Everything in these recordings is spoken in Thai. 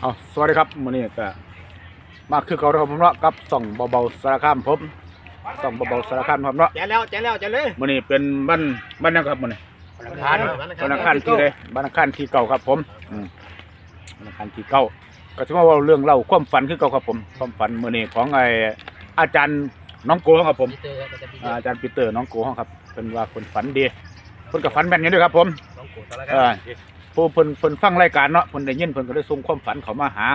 เอาสวัสดีครับมื้อนี้ก็มาคือเก่าแล้วครับผมเนาะกับส่องเบาๆสารคามผมส่องเบาๆสารคามครับเนาะแจแล้วแจแล้วแจเลยมื้อนี้เป็นวันวันหยังครับมื้อนี้วันอังคารวันอังคารที่ใดวันอังคารที่เก่าครับผมอืมวันอังคารที่เก่าก็จะมาเว่าเรื่องเล่าความฝันคือเก่าครับผมความฝันมื้อนี้ของไอ้อาจารย์น้องโกครับผมอาอาจารย์ปีเตอร์น้องโกห้องครับเป็นว่าคนฝันดีเพิ่นก็ฝันแม่นอยู่ด้วยครับผม ผู้เพิ่นเพิ่นฟังรายการเนาะเพิ่นได้ยินเพิ่นก็ได้ส่งความฝันเขามาหา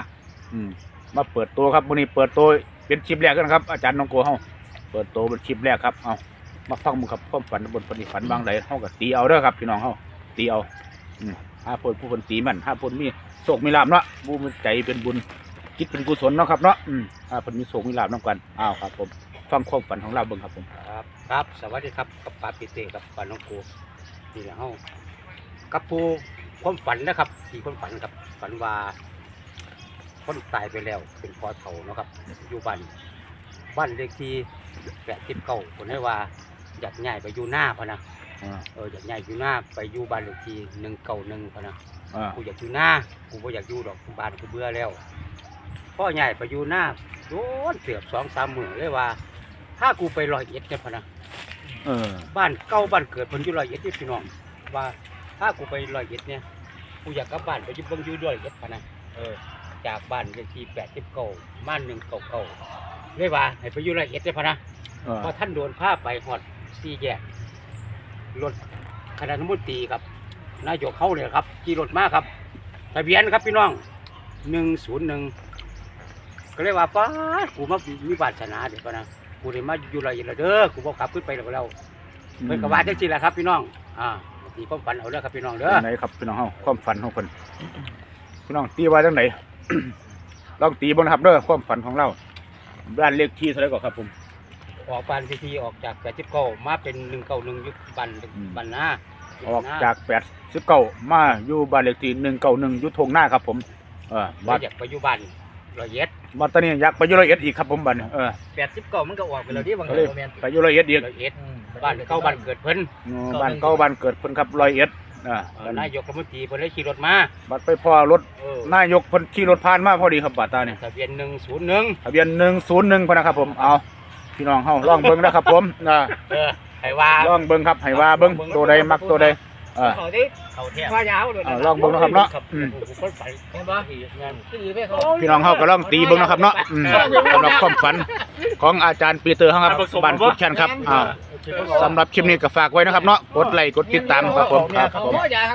อืมมาเปิดตัวครับมื้อนี้เปิดตัวเป็นคลิปแรกกันครับอาจารย์น้องโกเฮาเปิดตัวเป็นคลิปแรกครับเอามาฟังมึงครับความฝันบนปฏิฝันบางใดเฮาก็ตีเอาเด้อครับพี่น้องเฮาตีเอาอืมหาพิ่นผู้เพิ่นตีมันหาพิ่นมีโชคมีลาภเนาะผู้มีใจเป็นบุญจิตเป็นกุศลเนาะครับเนาะอืมหาพิ่นมีโชคมีลาภนํกันอ้าวครับผมฟังความฝันของเราเบิ่งครับผมครับครับ สวัสดีครับกับปาปิเต้กับปาน้องกูนี่แหละเฮากับปู ความฝันนะครับที่ความฝันครับฝันว่าคนตายไปแล้ว เป็นพอเฒ่าเนาะครับ อยู่บ้านบ้านเลขที่แปดสิบเก้าคนให้ว่าอยากย้ายไปอยู่หน้าพะนะอ่าเอออยากย้ายอยู่หน้าไปอยู่บ้านเลขที่หนึ่งเก้าหนึ่งพะนะอ่ากูอยากอยู่หน้ากูบ่อยากอยู่ดอกบ้านกูเบื่อแล้วพ่อใหญ่ไปอยู่หน้าโดนเสือบสองสามมือเลยว่า ถ้ากูไปลอยเอ็ดเนี่ยพะนะ เออ บ้านเก่าบ้านเกิดเพิ่นอยู่ลอยเอ็ดที่พี่น้องว่าถ้ากูไปลอยเอ็ดเนี่ย กูอยากกลับบ้านไปอยู่เบิ่งอยู่ลอยเอ็ดพะนะเออ จากบ้านเลขที่แปดสิบเก้าบ้านหนึ่งเก่าเก่าๆเลยว่าให้ไปอยู่ลอยเอ็ดเนี่ยพะนะเออพอท่านโดนพาไปหอดสี่แยกรถคณะนุมนตรีครับนายกเขาเนี่ยครับขี่รถมาครับทะเบียนครับพี่น้องหนึ่งศูนย์หนึ่งก็เลยว่าป้าดกูมามีบาสนาเดี๋ยวก่อนนะกูได้มาอยู่ไรละเด้อกูบอกขับขึ้นไปแล้วแล้ว เพิ่นก็ว่าจังซี่แหละครับพี่น้อง อ่า ตีความฝันเอาเด้อครับพี่น้องเด้อ จังไหนครับพี่น้องเฮาความฝันของเพิ่นพี่น้องตีว่าจังไหน ลองตีบ่นะครับเด้อความฝันของเราบ้านเลขที่เท่าไหร่ก่อนครับผม ออกบ้านทีทีออกจากแปดสิบเก้ามาเป็นหนึ่งเก้าหนึ่งยุคบ้านอืมบ้านนาออกจาก89มาอยู่บ้านเลขที่191อยู่ทงหน้าครับผมเออว่าวัดอยากไปอยู่บ้านร้อยเอ็ดวัดตอนนี้อยากไปอยู่ร้อยเอ็ดอีกครับผมบัดนี้เออ แปดสิบเก้ามันก็ออกไปแล้วดิบางก็คเลยนแมนไปอยู่ร้อยเอ็ดอีกร้อยเอ็ด บ้านเก่าบ้านเกิดเพิ่นอืมบ้านเก่าบ้านเกิดเพิ่นครับร้อยเอ็ดอ่าเอ่อนายกรัฐมนตรีเพิ่นเลยขี่รถมาบัดไปพ่อรถเออนายกเพิ่นขี่รถผ่านมาพอดีครับบาดตาเนี่ย ทะเบียนหนึ่งศูนย์หนึ่งทะเบียน101พนนะครับผมเอาพี่น้องเฮาลองเบิ่งนะครับผมอ่าเออไห้ว่า ลองเบิ่งครับให้ว่าเบิ่งตัวใดมักตัวใดเออเขาดิเขาแทบว่ายาวเลยเอาลองเบิ่งนะครับเนาะอืมคนไปเห็นปะงานคือไม่เขาพี่น้องเฮาก็ลองตีเบิ่งนะครับเนาะอืมสำหรับความฝันของอาจารย์ปีเตอร์เฮาครับบ้านคุดแคนครับอ่าสำหรับคลิปนี้ก็ฝากไว้นะครับเนาะกดไลค์กดติดตามครับผมครับผมเขาอยาก